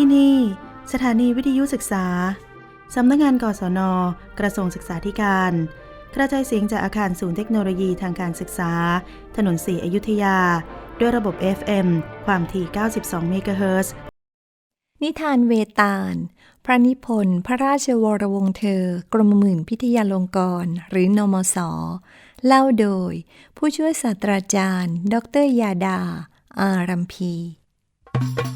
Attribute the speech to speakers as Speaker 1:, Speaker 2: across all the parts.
Speaker 1: ที่นี่สถานีวิทยุศึกษา สำนักงานกศน กระทรวงศึกษาธิการ กระจายเสียงจากอาคารศูนย์เทคโนโลยีทางการศึกษา ถนนสีอยุธยา ด้วยระบบ FM ความถี่ 92 เมกะเฮิรตซ์
Speaker 2: นิทานเวตาล พระนิพนธ์พระราชวรวงศ์เธอ กรมหมื่นพิทยาลงกรณ์หรือนมส เล่าโดย ผู้ช่วยศาสตราจารย์ ดรยาดา อารัมพีส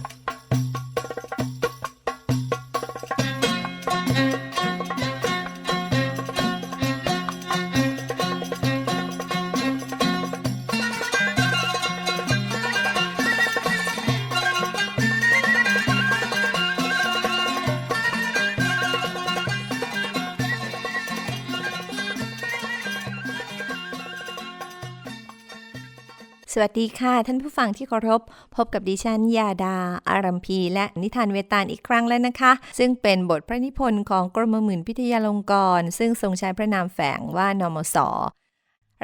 Speaker 2: วัสดีค่ะ ท่านผู้ฟังที่เคารพ พบกับดิฉันยาดา อารัมพี และนิทานเวตาลอีกครั้งแล้วนะคะ ซึ่งเป็นบทพระนิพนธ์ของกรมหมื่นพิทยาลงกร ซึ่งทรงใช้พระนามแฝงว่านมส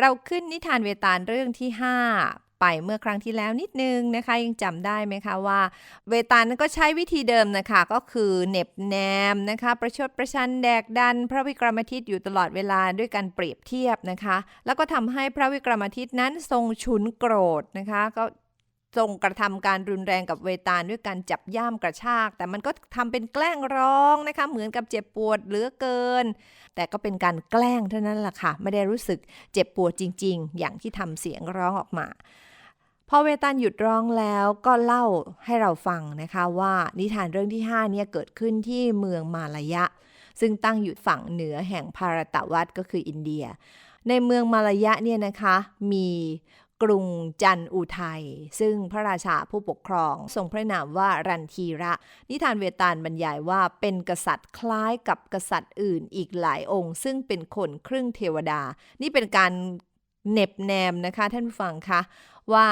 Speaker 2: เราขึ้นนิทานเวตาลเรื่องที่ 5 ไปเมื่อครั้งที่แล้วนิดนึงนะคะยังจำได้ไหมคะว่า เวตาลก็ใช้วิธีเดิมนะคะก็คือเหน็บแนมนะคะ ประชดประชันแดกดัน พระวิกรมทิตอยู่ตลอดเวลาด้วยการเปรียบเทียบนะคะ แล้วก็ทำให้พระวิกรมทิตนั้นทรงฉุนโกรธนะคะก็ทรงกระทำการรุนแรงกับเวตาลด้วยการจับย่ามกระชาก แต่มันก็ทำเป็นแกล้งร้องนะคะ เหมือนกับเจ็บปวดเหลือเกิน แต่ก็เป็นการแกล้งเท่านั้นแหละค่ะ ไม่ได้รู้สึกเจ็บปวดจริง ๆ อย่างที่ทำเสียงร้องออกมา อเวตาลหยุดร้องแล้วก็เล่าให้เราฟังนะคะว่านิทานเรื่องที่ 5 เนี่ยเกิดขึ้นที่เมืองมาลายะ ซึ่งตั้งอยู่ฝั่งเหนือแห่งภารตะวัตก็คืออินเดีย ในเมืองมาลายะเนี่ยนะคะมีกรุงจันอุทัยซึ่งพระราชาผู้ปกครองทรงพระนามว่ารันทีระ นิทานเวตาลบรรยายว่าเป็นกษัตริย์คล้ายกับกษัตริย์อื่นอีกหลายองค์ ซึ่งเป็นคนครึ่งเทวดา นี่เป็นการเน็บแนมนะคะท่านผู้ฟังคะว่า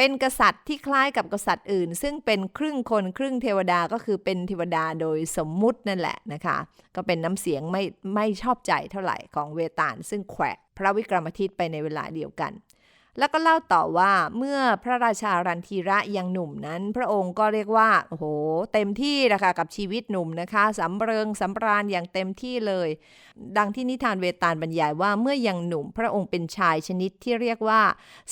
Speaker 2: เป็นกษัตริย์ที่คล้ายกับกษัตริย์อื่น ซึ่งเป็นครึ่งคนครึ่งเทวดาก็คือเป็นเทวดาโดยสมมุตินั่นแหละนะคะ ก็เป็นน้ำเสียงไม่ไม่ชอบใจเท่าไหร่ของเวตาล ซึ่งแขวะพระวิกรมทิตไปในเวลาเดียวกัน แล้วก็เล่าต่อว่าเมื่อพระราชารันทีระยังหนุ่มนั้น พระองค์ก็เรียกว่าโอ้โหเต็มที่นะคะกับชีวิตหนุ่มนะคะสำเริงสำราญอย่างเต็มที่เลย ดังที่นิทานเวตาลบรรยายว่าเมื่อยังหนุ่ม พระองค์เป็นชายชนิดที่เรียกว่า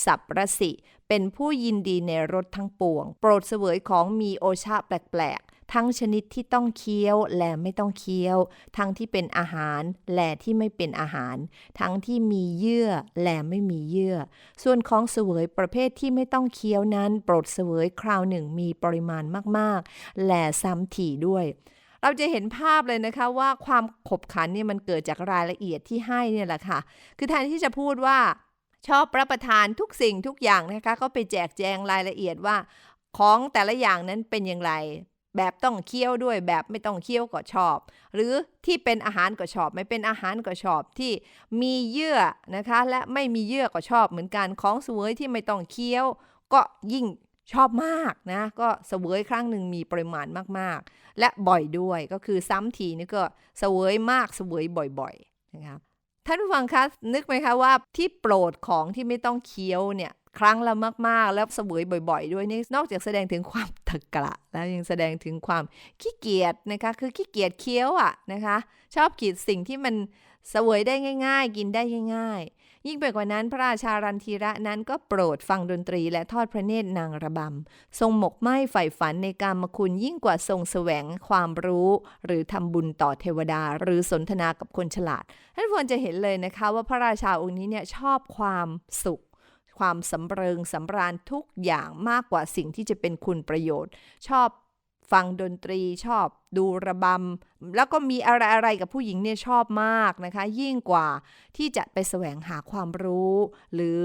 Speaker 2: สับระสิ เป็นผู้ยินดีในรสทั้งปวง โปรดเสวยของมีโอชาแปลกๆ ทั้งชนิดที่ต้องเคี้ยวและไม่ต้องเคี้ยว ทั้งที่เป็นอาหารและที่ไม่เป็นอาหาร ทั้งที่มีเยื่อและไม่มีเยื่อ ส่วนของเสวยประเภทที่ไม่ต้องเคี้ยวนั้น โปรดเสวยคราวหนึ่งมีปริมาณมากๆ และซ้ำถี่ด้วยเราจะเห็นภาพเลยนะคะว่าความขบขันเนี่ยมันเกิดจากรายละเอียดที่ให้เนี่ยแหละค่ะ คือแทนที่จะพูดว่า ชอบรับประทานทุกสิ่งทุกอย่างนะคะก็ไปแจกแจงรายละเอียดว่า ของแต่ละอย่างนั้นเป็นอย่างไร แบบต้องเคี้ยวด้วยแบบไม่ต้องเคี้ยวก็ชอบ หรือที่เป็นอาหารก็ชอบ ไม่เป็นอาหารก็ชอบที่มีเยื่อนะคะ และไม่มีเยื่อก็ชอบเหมือนกันของสวยที่ไม่ต้องเคี้ยว ก็ยิ่งชอบมากนะก็เสวยครั้งหนึ่งมีปริมาณมากๆ และบ่อยด้วยก็คือซ้ำทีนี่ก็เสวยมากเสวยบ่อยๆนะคะ ท่านผู้ฟังคะนึกไหมคะว่าที่โปรดของที่ไม่ต้องเคี้ยวเนี่ยครั้งละมาก ๆ แล้วเสวยบ่อย ๆ ด้วยนี่นอกจากแสดงถึงความตะกระแล้วยังแสดงถึงความขี้เกียจนะคะ คือขี้เกียจเคี้ยวอะนะคะ ชอบกีดสิ่งที่มัน สวยได้ง่าย ๆ กินได้ง่าย ๆ ยิ่งไปกว่านั้นพระราชารันทีระนั้นก็โปรดฟังดนตรีและทอดพระเนตรนางระบำ ทรงหมกไหม้ใฝ่ฝันในการมคุณยิ่งกว่าทรงแสวงความรู้ หรือทำบุญต่อเทวดา หรือสนทนากับคนฉลาด ท่านควรจะเห็นเลยนะคะว่าพระราชาองค์นี้เนี่ยชอบความสุขความสำเริงสำราญทุกอย่างมากกว่าสิ่งที่จะเป็นคุณประโยชน์ ชอบ ฟังดนตรีชอบดูระบำ แล้วก็มีอะไรอะไรกับผู้หญิงเนี่ยชอบมากนะคะ ยิ่งกว่าที่จะไปแสวงหาความรู้ หรือ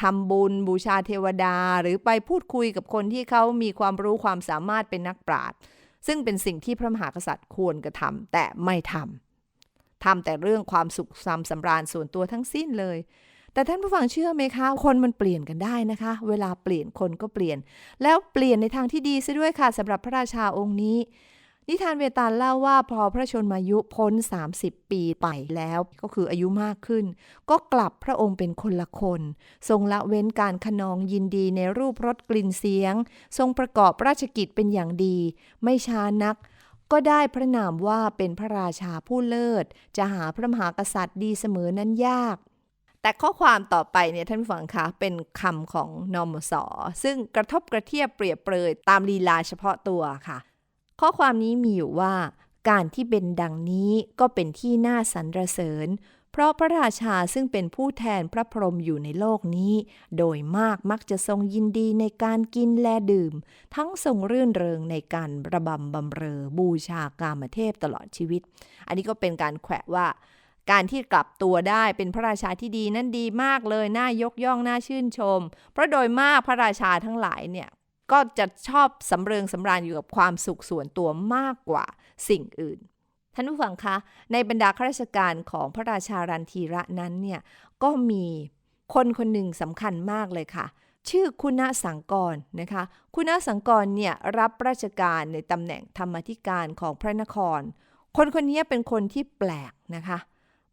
Speaker 2: ทำบุญบูชาเทวดา หรือไปพูดคุยกับคนที่เขามีความรู้ความสามารถเป็นนักปราชญ์ซึ่งเป็นสิ่งที่พระมหากษัตริย์ควรกระทำแต่ไม่ทำทำแต่เรื่องความสุขความสำราญส่วนตัวทั้งสิ้นเลย แต่ท่านผู้ฟังเชื่อไหมคะ คนมันเปลี่ยนกันได้นะคะ เวลาเปลี่ยนคนก็เปลี่ยน แล้วเปลี่ยนในทางที่ดีซะด้วยค่ะสำหรับพระราชาองค์นี้ นิทานเวตาลเล่าว่าพอพระชนมายุพ้น 30 ปีไปแล้ว ก็คืออายุมากขึ้น ก็กลับพระองค์เป็นคนละคน ทรงละเว้นการขนองยินดีในรูปรสกลิ่นเสียง ทรงประกอบราชกิจเป็นอย่างดี ไม่ช้านักก็ได้พระนามว่าเป็นพระราชาผู้เลิศ จะหาพระมหากษัตริย์ดีเสมอนั้นยาก แต่ข้อความต่อไปเนี่ยท่านผู้ฟังคะเป็นคำของนอมสอซึ่งกระทบกระเทียบเปรียบเปรยตามลีลาเฉพาะตัวค่ะ ข้อความนี้มีอยู่ว่า การที่เป็นดังนี้ก็เป็นที่น่าสรรเสริญ เพราะพระราชาซึ่งเป็นผู้แทนพระพรหมอยู่ในโลกนี้ โดยมากมักจะทรงยินดีในการกินและดื่ม ทั้งทรงรื่นเริงในการระบำบำเรอบูชากามเทพตลอดชีวิต อันนี้ก็เป็นการแขวะว่า การที่กลับตัวได้เป็นพระราชาที่ดีนั่นดีมากเลยน่ายกย่องน่าชื่นชม เพราะโดยมากพระราชาทั้งหลายเนี่ยก็จะชอบสำเริงสำราญอยู่กับความสุขส่วนตัวมากกว่าสิ่งอื่น ท่านผู้ฟังคะ ในบรรดาข้าราชการของพระราชารันทีระนั้นเนี่ยก็มีคนคนหนึ่งสำคัญมากเลยค่ะ ชื่อคุณสังกรนะคะ คุณสังกรเนี่ยรับราชการในตำแหน่งธรรมธิการของพระนคร คนคนนี้เป็นคนที่แปลกนะคะ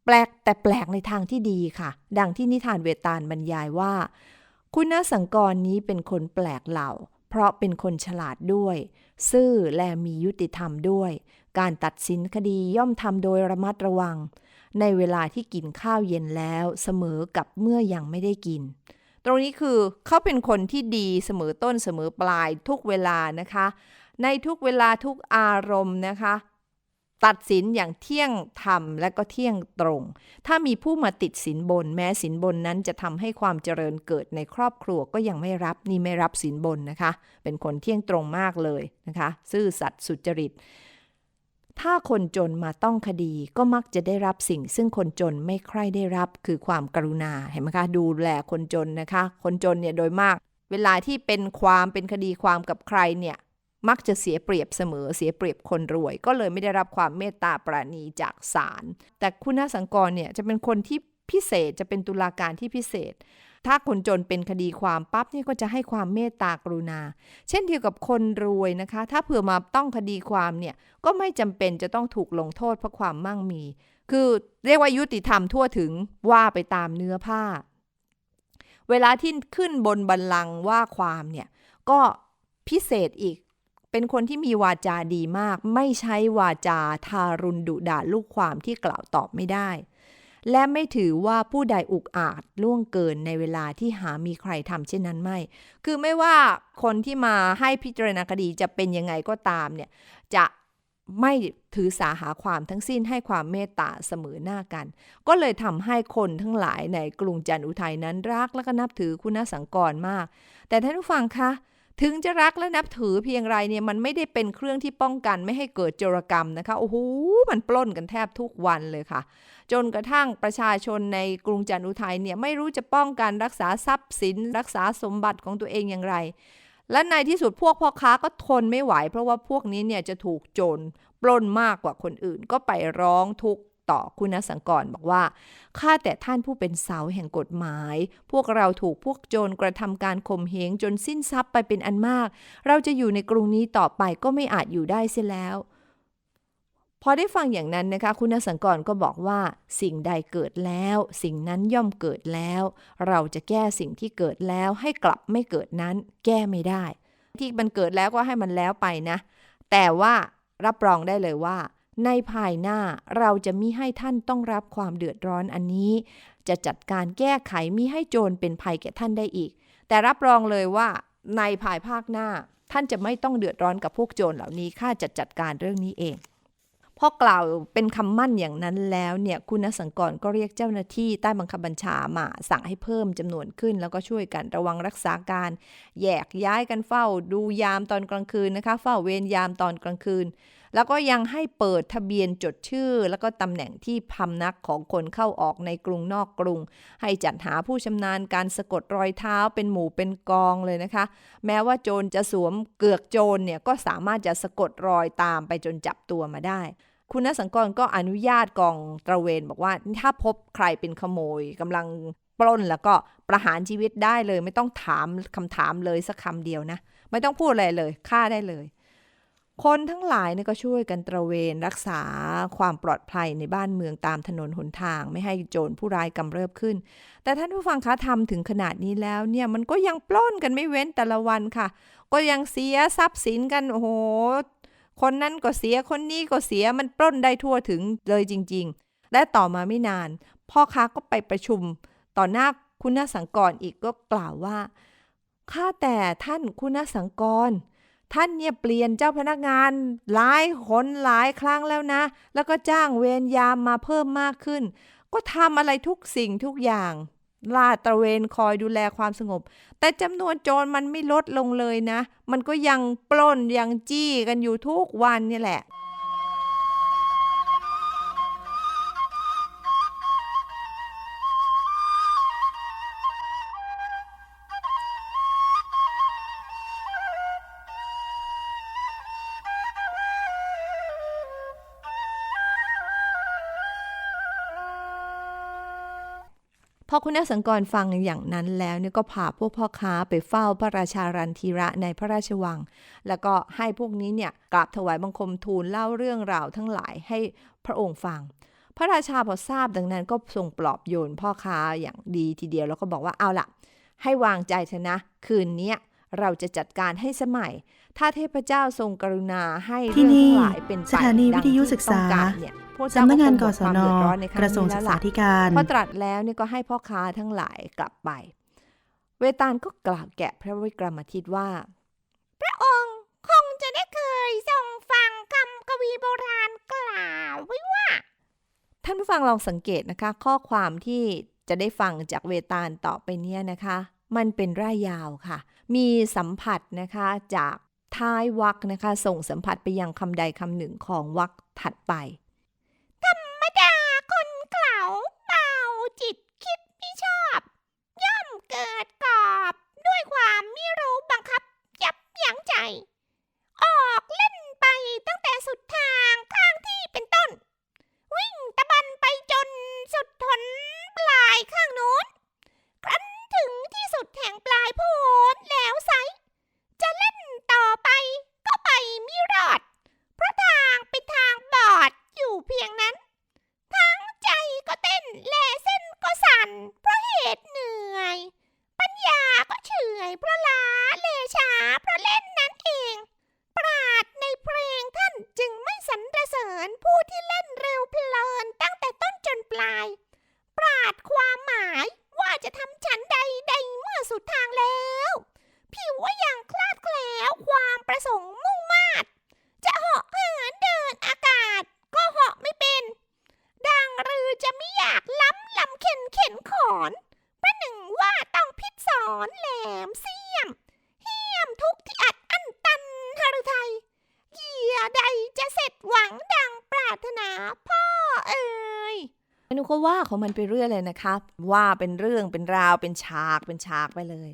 Speaker 2: แปลกแต่แปลกในทางที่ดีค่ะ ดังที่นิทานเวตาลบรรยายว่า คุณสังกรนี้เป็นคนแปลกเหล่า เพราะเป็นคนฉลาดด้วย ซื่อและมียุติธรรมด้วย การตัดสินคดีย่อมทำโดยระมัดระวัง ในเวลาที่กินข้าวเย็นแล้วเสมอกับเมื่อยังไม่ได้กิน ตรงนี้คือเขาเป็นคนที่ดีเสมอต้นเสมอปลายทุกเวลานะคะ ในทุกเวลาทุกอารมณ์นะคะ ตัดสินอย่างเที่ยงธรรมและก็เที่ยงตรง ถ้ามีผู้มาติดสินบน แม้สินบนนั้นจะทำให้ความเจริญเกิดในครอบครัวก็ยังไม่รับนี่ไม่รับสินบนนะคะ เป็นคนเที่ยงตรงมากเลยนะคะ ซื่อสัตย์สุจริต ถ้าคนจนมาต้องคดีก็มักจะได้รับสิ่ง ซึ่งคนจนไม่ใคร่ได้รับคือความกรุณาเห็นไหมคะดูแลคนจนนะคะ คนจนเนี่ยโดยมาก เวลาที่เป็นความเป็นคดีความกับใครเนี่ย มักจะเสียเปรียบเสมอเสียเปรียบคนรวย ก็เลยไม่ได้รับความเมตตาปราณีจากศาลแต่คุณสังกรเนี่ยจะเป็นคนที่พิเศษจะเป็นตุลาการที่พิเศษ ถ้าคนจนเป็นคดีความปั๊บนี่ก็จะให้ความเมตตากรุณา เช่นเดียวกับคนรวยนะคะ ถ้าเผื่อมาต้องคดีความเนี่ยก็ไม่จำเป็นจะต้องถูกลงโทษเพราะความมั่งมี คือเรียกว่ายุติธรรมทั่วถึงว่าไปตามเนื้อผ้า เวลาที่ขึ้นบนบัลลังก์ว่าความเนี่ยก็พิเศษอีก เป็นคนที่มีวาจาดีมาก ไม่ใช้วาจาทารุณดุด่าลูกความที่กล่าวตอบไม่ได้ และไม่ถือว่าผู้ใดอุกอาจล่วงเกินในเวลาที่หามีใครทำเช่นนั้นไม่ คือไม่ว่าคนที่มาให้พิจารณาคดีจะเป็นยังไงก็ตามเนี่ยจะไม่ถือสาหาความทั้งสิ้นให้ความเมตตาเสมอหน้ากัน ก็เลยทำให้คนทั้งหลายในกรุงจันทร์อุทัยนั้นรักและก็นับถือคุณสังกรมาก แต่ท่านผู้ฟังคะ ถึงจะรักและนับถือเพียงไรเนี่ยมันไม่ได้เป็นเครื่องที่ป้องกันไม่ให้เกิดโจรกรรมนะคะ โอ้โห มันปล้นกันแทบทุกวันเลยค่ะ จนกระทั่งประชาชนในกรุงจันทร์อุทัยเนี่ยไม่รู้จะป้องกันรักษาทรัพย์สิน รักษาสมบัติของตัวเองอย่างไร และในที่สุดพวกพ่อค้าก็ทนไม่ไหว เพราะว่าพวกนี้เนี่ยจะถูกโจรปล้นมากกว่าคนอื่น ก็ไปร้องทุกข์ ต่อคุณสังกรบอกว่า ข้าแต่ท่านผู้เป็นเสาแห่งกฎหมาย พวกเราถูกพวกโจรกระทำการข่มเหงจนสิ้นทรัพย์ไปเป็นอันมาก เราจะอยู่ในกรุงนี้ต่อไปก็ไม่อาจอยู่ได้เสียแล้ว พอได้ฟังอย่างนั้นนะคะ คุณสังกรก็บอกว่า สิ่งใดเกิดแล้ว สิ่งนั้นย่อมเกิดแล้ว เราจะแก้สิ่งที่เกิดแล้วให้กลับไม่เกิดนั้น แก้ไม่ได้ ที่มันเกิดแล้วก็ให้มันแล้วไปนะ แต่ว่ารับรองได้เลยว่า ในภายหน้าเราจะมิให้ท่านต้องรับความเดือดร้อนอันนี้ จะจัดการแก้ไขมิให้โจรเป็นภัยแก่ท่านได้อีก แต่รับรองเลยว่าในภายภาคหน้า ท่านจะไม่ต้องเดือดร้อนกับพวกโจรเหล่านี้ข้าจะจัดการเรื่องนี้เองพอกล่าวเป็นคำมั่นอย่างนั้นแล้วเนี่ยคุณสังกรก็เรียกเจ้าหน้าที่ใต้บังคับบัญชามาสั่งให้เพิ่มจำนวนขึ้น แล้วก็ช่วยกันระวังรักษาการ แยกย้ายกันเฝ้า ดูยามตอนกลางคืนนะคะ เฝ้าเวรยามตอนกลางคืน แล้วก็ยังให้เปิดทะเบียนจดชื่อ แล้วก็ตำแหน่งที่พำนักของคนเข้าออกในกรุงนอกกรุง ให้จัดหาผู้ชำนาญการสะกดรอยเท้าเป็นหมู่เป็นกองเลยนะคะ แม้ว่าโจรจะสวมเกือกโจรเนี่ยก็สามารถจะสะกดรอยตามไปจนจับตัวมาได้คุณนสังกรก็อนุญาตกองตระเวนบอกว่าถ้าพบใครเป็นขโมยกำลังปล้นแล้วก็ประหารชีวิตได้เลย ไม่ต้องถามคำถามเลยสักคำเดียวนะ ไม่ต้องพูดอะไรเลยฆ่าได้เลย คนทั้งหลายเนี่ยก็ช่วยกันตระเวนรักษาความปลอดภัยในบ้านเมืองตามถนนหนทาง ไม่ให้โจรผู้ร้ายกำเริบขึ้น แต่ท่านผู้ฟังคะทำถึงขนาดนี้แล้วเนี่ยมันก็ยังปล้นกันไม่เว้นแต่ละวันค่ะ ก็ยังเสียทรัพย์สินกันโอ้โหคนนั้นก็เสียคนนี้ก็เสียมันปล้นได้ทั่วถึงเลยจริง ๆ และต่อมาไม่นาน พ่อค้าก็ไปประชุมต่อหน้าคุณสังกรอีกก็กล่าวว่าข้าแต่ท่านคุณสังกร ท่านเนี่ยเปลี่ยนเจ้าพนักงานหลายคนหลายครั้งแล้วนะ แล้วก็จ้างเวรยามมาเพิ่มมากขึ้น ก็ทำอะไรทุกสิ่งทุกอย่างลาดตระเวนคอยดูแลความสงบ แต่จำนวนโจรมันไม่ลดลงเลยนะ มันก็ยังปล้นยังจี้กันอยู่ทุกวันนี่แหละ พอคุณอาสังกรฟังอย่างนั้นแล้วเนี่ยก็พาพวกพ่อค้าไปเฝ้าพระราชารันทีระในพระราชวัง แล้วก็ให้พวกนี้เนี่ยกราบถวายบังคมทูลเล่าเรื่องราวทั้งหลายให้พระองค์ฟัง พระราชาพอทราบดังนั้นก็ทรงปลอบโยนพ่อค้าอย่างดีทีเดียวแล้วก็บอกว่าเอาล่ะให้วางใจเถอะนะ คืนเนี้ยเราจะจัดการให้สมัย ถ้าเทพเจ้าทรงกรุณาให้
Speaker 1: ที่
Speaker 2: เรื่อง
Speaker 1: นี่
Speaker 2: ทั้งหลายเป็นไป
Speaker 1: สถานี
Speaker 2: ดั
Speaker 1: วิ
Speaker 2: ง
Speaker 1: ทยุ
Speaker 2: ที่
Speaker 1: ศึกษา
Speaker 2: ต้องรเนี่ยพวกเจ้า
Speaker 1: สำนักงาน
Speaker 2: ค
Speaker 1: ก
Speaker 2: หมด
Speaker 1: ศ
Speaker 2: ความ
Speaker 1: น
Speaker 2: เดือดร้อนในค
Speaker 1: ก
Speaker 2: รั้
Speaker 1: ระ
Speaker 2: ง
Speaker 1: ทรวง
Speaker 2: นี้
Speaker 1: ศึ
Speaker 2: แล้ว
Speaker 1: กษา
Speaker 2: ล่ะ
Speaker 1: ธิการ
Speaker 2: พอตรัสแล้วเนี่ยก็ให้พ่อค้าทั้งหลายกลับไป เวตาลก็กล่าวแกะพระวิกรมทิตว่า พระองค์คงจะได้เคยทรงฟังคำกวีโบราณกล่าวไว้ว่า ท่านผู้ฟังลองสังเกตนะคะ ข้อความที่จะได้ฟังจากเวตาลต่อไปเนี้ยนะคะ มันเป็นร่ายยาวค่ะ มีสัมผัสนะคะจากท้ายวรรคนะคะ ส่งสัมผัสไปยังคำใดคำหนึ่งของวรรคถัดไปธรรมดาคน เก่าเมาจิตคิดไม่ชอบ ย่อมเกิดกอบด้วยความรู้บังคับ ยับยั้งใจ ออกเล่นไปตั้งแต่สุดทางข้างที่เป็นต้น วิ่งตะบันไปจนสุดทนปลายข้างโน้น ครั้นถึงที่สุดแห่งปลายโพนแล้วไซจะเล่นต่อไปก็ไปไม่รอด เพราะทางเป็นทางบอดอยู่เพียงนั้น ทั้งใจก็เต้นและเส้นก็สั่น เพราะเหตุเหนื่อย ปัญญาก็เฉื่อยเพราะล้าเลช้าเพราะเล่นนั้นเอง ปราดในเพลงท่านจึงไม่สรรเสริญผู้ที่เล่นเร็วเพลินตั้งแต่ต้น จ ว่าของมันไปเรื่อยเลยนะครับว่าเป็นเรื่องเป็นราวเป็นฉากเป็นฉากไปเลย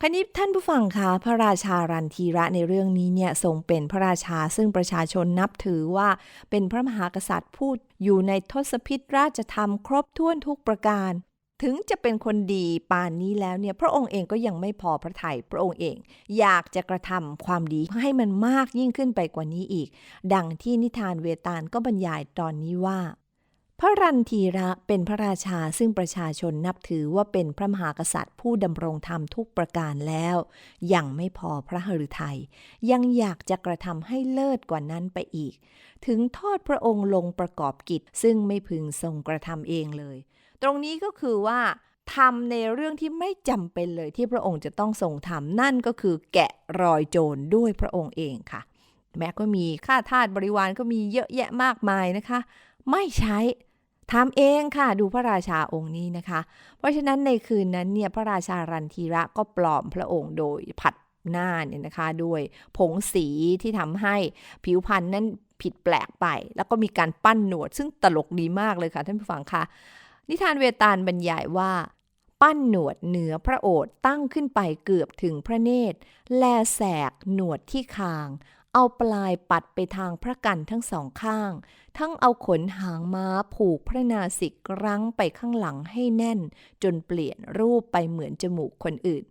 Speaker 2: คราวนี้ท่านผู้ฟังคะพระราชารันทีระในเรื่องนี้เนี่ยทรงเป็นพระราชาซึ่งประชาชนนับถือว่าเป็นพระมหากษัตริย์ผู้อยู่ในทศพิธราชธรรมครบถ้วนทุกประการ ถึงจะเป็นคนดีปานนี้แล้วเนี่ยพระองค์เองก็ยังไม่พอพระทัยพระองค์เอง อยากจะกระทำความดีให้มันมากยิ่งขึ้นไปกว่านี้อีก ดังที่นิทานเวตาลก็บรรยายตอนนี้ว่า พระรันทีระเป็นพระราชาซึ่งประชาชนนับถือว่าเป็นพระมหากษัตริย์ผู้ดำรงธรรมทุกประการแล้ว ยังไม่พอพระหฤทัยยังอยากจะกระทำให้เลิศกว่านั้นไปอีก ถึงทอดพระองค์ลงประกอบกิจ ซึ่งไม่พึงทรงกระทำเองเลย ตรงนี้ก็คือว่าทำในเรื่องที่ไม่จำเป็นเลยที่พระองค์จะต้องทรงทำนั่นก็คือแกะรอยโจรด้วยพระองค์เองค่ะ แม้ก็มีข้าทาสบริวารก็มีเยอะแยะมากมายนะคะ ไม่ใช้ทำเองค่ะดูพระราชาองค์นี้นะคะ เพราะฉะนั้นในคืนนั้นเนี่ยพระราชารันทีระก็ปลอมพระองค์โดยผัดหน้าเนี่ยนะคะด้วยผงสีที่ทำให้ผิวพรรณนั้นผิดแปลกไป แล้วก็มีการปั้นหนวด ซึ่งตลกดีมากเลยค่ะท่านผู้ฟังคะนิทานเวตาลบรรยายว่า ปั้นหนวดเหนือพระโอษฐ์ตั้งขึ้นไปเกือบถึงพระเนตร แลแสกหนวดที่คาง เอาปลายปัดไปทางพระกันทั้งสองข้าง ทั้งเอาขนหางม้าผูกพระนาสิกรั้งไปข้างหลังให้แน่น จนเปลี่ยนรูปไปเหมือนจมูกคนอื่น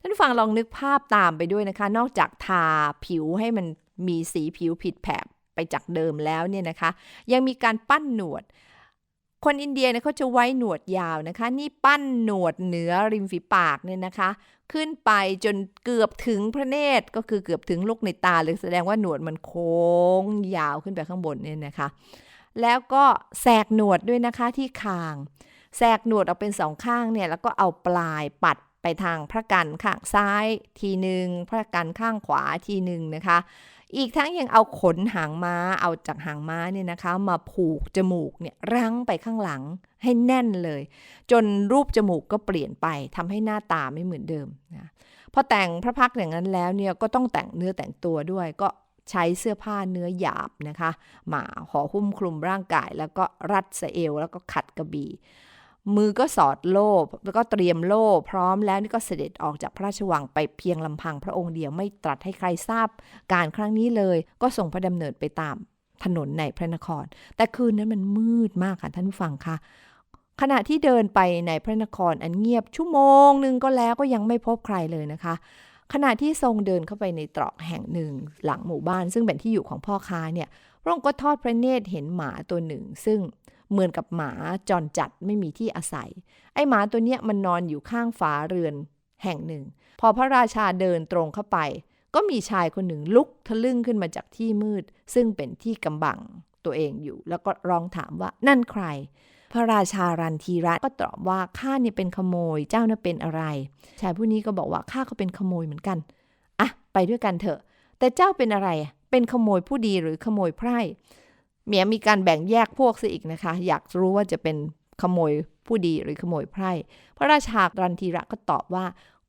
Speaker 2: ท่านผู้ฟังลองนึกภาพตามไปด้วยนะคะ นอกจากทาผิวให้มันมีสีผิวผิดแผกไปจากเดิมแล้วเนี่ยนะคะ ยังมีการปั้นหนวด คนอินเดียเนี่ยเขาจะไว้หนวดยาวนะคะ นี่ปั้นหนวดเหนือริมฝีปากเนี่ยนะคะ ขึ้นไปจนเกือบถึงพระเนตรก็คือเกือบถึงลูกในตาเลยแสดงว่าหนวดมันโค้งยาวขึ้นไปข้างบนเนี่ยนะคะ แล้วก็แสกหนวดด้วยนะคะที่คางแสกหนวดออกเป็นสองข้างเนี่ยแล้วก็เอาปลายปัดไปทางพระกันข้างซ้ายทีหนึ่งพระกันข้างขวาทีหนึ่งนะคะ อีกทั้งยังเอาขนหางม้า เอาจากหางม้าเนี่ยนะคะ มาผูกจมูกเนี่ยรั้งไปข้างหลังให้แน่นเลย จนรูปจมูกก็เปลี่ยนไปทำให้หน้าตาไม่เหมือนเดิมนะพอแต่งพระพักตร์อย่างนั้นแล้วเนี่ยก็ต้องแต่งเนื้อแต่งตัวด้วยก็ใช้เสื้อผ้าเนื้อหยาบนะคะมาห่อหุ้มคลุมร่างกาย แล้วก็รัดสเอวแล้วก็ขัดกระบี่ มือก็สอดโล่แล้วก็เตรียมโล่พร้อมแล้วนี่ก็เสด็จออกจากพระราชวังไปเพียงลำพังพระองค์เดียวไม่ตรัสให้ใครทราบ การครั้งนี้เลย ก็ส่งพระดำเนินไปตามถนนในพระนคร แต่คืนนั้นมันมืดมากค่ะท่านผู้ฟังค่ะ ขณะที่เดินไปในพระนครอันเงียบชั่วโมงหนึ่งก็แล้วก็ยังไม่พบใครเลยนะคะ ขณะที่ทรงเดินเข้าไปในตรอกแห่งหนึ่งหลังหมู่บ้าน ซึ่งเป็นที่อยู่ของพ่อค้าเนี่ยพระองค์ก็ทอดพระเนตรเห็นหมาตัวหนึ่ง ซึ่ง เหมือนกับหมาจรจัดไม่มีที่อาศัย ไอ้หมาตัวเนี้ยมันนอนอยู่ข้างฝาเรือนแห่งหนึ่ง พอพระราชาเดินตรงเข้าไป ก็มีชายคนหนึ่งลุกทะลึ่งขึ้นมาจากที่มืด ซึ่งเป็นที่กำบังตัวเองอยู่ แล้วก็ร้องถามว่านั่นใคร พระราชารันทีรัตก็ตอบว่าข้าเนี่ยเป็นขโมยเจ้าน่ะเป็นอะไร ชายผู้นี้ก็บอกว่าข้าก็เป็นขโมยเหมือนกันอะไปด้วยกันเถอะ แต่เจ้าเป็นอะไรเป็นขโมยผู้ดีหรือขโมยไพร่ เมียมีการแบ่งแยกพวกซะอีกนะคะ อยากรู้ว่าจะเป็นขโมยผู้ดีหรือขโมยไพร่ พระราชารันทีระก็ตอบว่า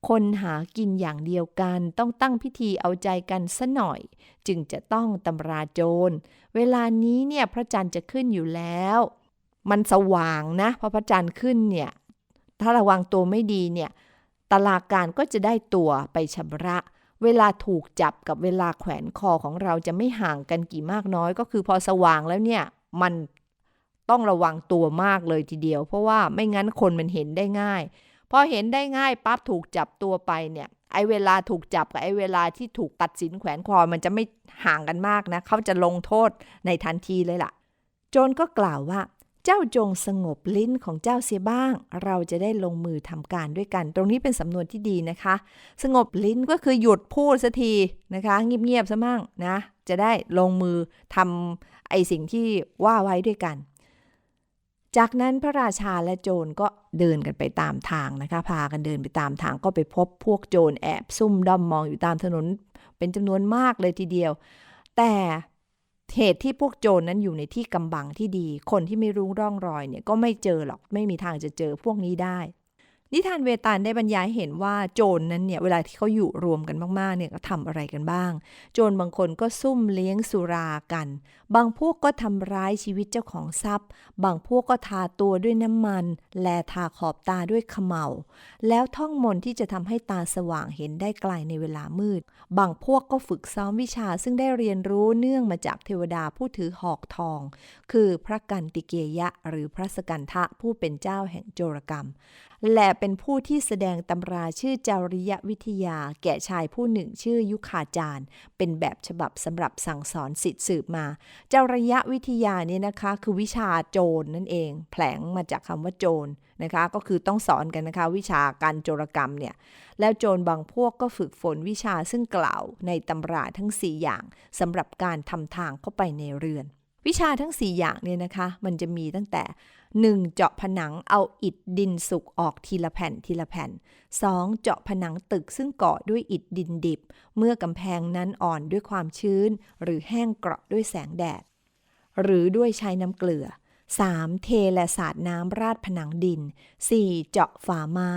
Speaker 2: คนหากินอย่างเดียวกัน ต้องตั้งพิธีเอาใจกันซะหน่อย จึงจะต้องตำราโจร เวลานี้เนี่ยพระจันทร์จะขึ้นอยู่แล้ว มันสว่างนะพอพระจันทร์ขึ้นเนี่ย ถ้าระวังตัวไม่ดีเนี่ยตลาการก็จะได้ตัวไปชำระ เวลาถูกจับกับเวลาแขวนคอของเราจะไม่ห่างกันกี่มากน้อย ก็คือพอสว่างแล้วเนี่ย มันต้องระวังตัวมากเลยทีเดียว เพราะว่าไม่งั้นคนมันเห็นได้ง่าย พอเห็นได้ง่ายปั๊บถูกจับตัวไปเนี่ยไอเวลาถูกจับกับไอเวลาที่ถูกตัดสินแขวนคอมันจะไม่ห่างกันมากนะ เขาจะลงโทษในทันทีเลยล่ะ โจรก็กล่าวว่า เจ้าจงสงบลิ้นของเจ้าเสียบ้าง เราจะได้ลงมือทำการด้วยกัน ตรงนี้เป็นสำนวนที่ดีนะคะ สงบลิ้นก็คือหยุดพูดสักทีนะคะเงียบๆซะมั่งนะ จะได้ลงมือทำไอสิ่งที่ว่าไว้ด้วยกัน จากนั้นพระราชาและโจรก็เดินกันไปตามทางนะคะ พากันเดินไปตามทางก็ไปพบพวกโจรแอบซุ่มด้อมมองอยู่ตามถนน เป็นจำนวนมากเลยทีเดียว แต่ เหตุที่พวกโจรนั้นอยู่ในที่กำบังที่ดี คนที่ไม่รู้ร่องรอยเนี่ยก็ไม่เจอหรอก ไม่มีทางจะเจอพวกนี้ได้ นิทานเวตาลได้บรรยายเห็นว่าโจรนั้นเนี่ยเวลาที่เขาอยู่รวมกันมากๆเนี่ยก็ทำอะไรกันบ้าง โจรบางคนก็ซุ่มเลี้ยงสุรากัน บางพวกก็ทำร้ายชีวิตเจ้าของทรัพย์ บางพวกก็ทาตัวด้วยน้ำมัน แลทาขอบตาด้วยขมเหลาแล้วท่องมนที่จะทำให้ตาสว่างเห็นได้ไกลในเวลามืด บางพวกก็ฝึกซ้อมวิชาซึ่งได้เรียนรู้เนื่องมาจากเทวดาผู้ถือหอกทอง คือพระกันติเกยะหรือพระสกันทะผู้เป็นเจ้าแห่งโจรกรรม และเป็นผู้ที่แสดงตำราชื่อจริยวิทยา แก่ชายผู้หนึ่งชื่อยุคาจารย์ เป็นแบบฉบับสำหรับสั่งสอนสิทธิสืบมา จริยวิทยาเนี่ยนะคะ คือวิชาโจรนั่นเอง แผลงมาจากคำว่าโจรนะคะ ก็คือต้องสอนกันนะคะ วิชาการโจรกรรมเนี่ย แล้วโจรบางพวกก็ฝึกฝนวิชาซึ่งกล่าวในตำราทั้ง 4 อย่างสำหรับการทำทางเข้าไปในเรือนวิชาทั้ง 4 อย่างเนี่ยนะคะ มันจะมีตั้งแต่ 1. เจาะผนังเอาอิฐดินสุกออกทีละแผ่นทีละแผ่น 2. เจาะผนังตึกซึ่งก่อด้วยอิฐดินดิบ เมื่อกำแพงนั้นอ่อนด้วยความชื้น หรือแห้งเกราะด้วยแสงแดด หรือด้วยใช้น้ำเกลือ 3. เทและสาดน้ำราดผนังดิน 4. เจาะฝาไม้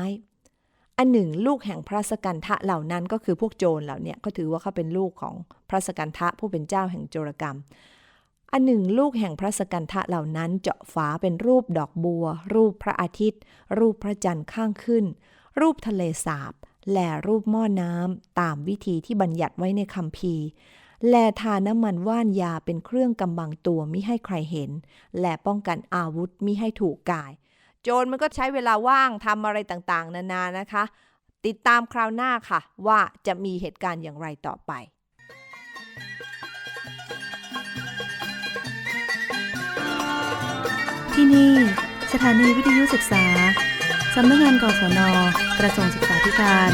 Speaker 2: อันหนึ่ง ลูกแห่งพระสกันทะเหล่านั้นก็คือพวกโจรเหล่านี้ก็ถือว่าเขาเป็นลูกของพระสกันทะผู้เป็นเจ้าแห่งโจรกรรม อันหนึ่งลูกแห่งพระสกันทะเหล่านั้นเจาะฝาเป็นรูปดอกบัว รูปพระอาทิตย์ รูปพระจันทร์ข้างขึ้น รูปทะเลสาบ และรูปหม้อน้ำตามวิธีที่บัญญัติไว้ในคัมภีแลทาน้ำมันว่านยาเป็นเครื่องกำบังตัวมิให้ใครเห็น และป้องกันอาวุธมิให้ถูกกาย โจรมันก็ใช้เวลาว่างทำอะไรต่างๆ นานานะคะ ติดตามคราวหน้าค่ะ ว่าจะมีเหตุการณ์อย่างไรต่อไป
Speaker 1: ที่นี่ สถานีวิทยุศึกษา สำนักงานกศน กระทรวงศึกษาธิการ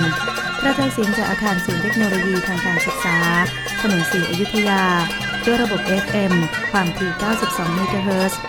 Speaker 1: กระจายเสียงจากอาคารศูนย์เทคโนโลยีทางการศึกษา ถนนสีอยุธยา ด้วยระบบ FM ความถี่ 92 เมกะเฮิรตซ์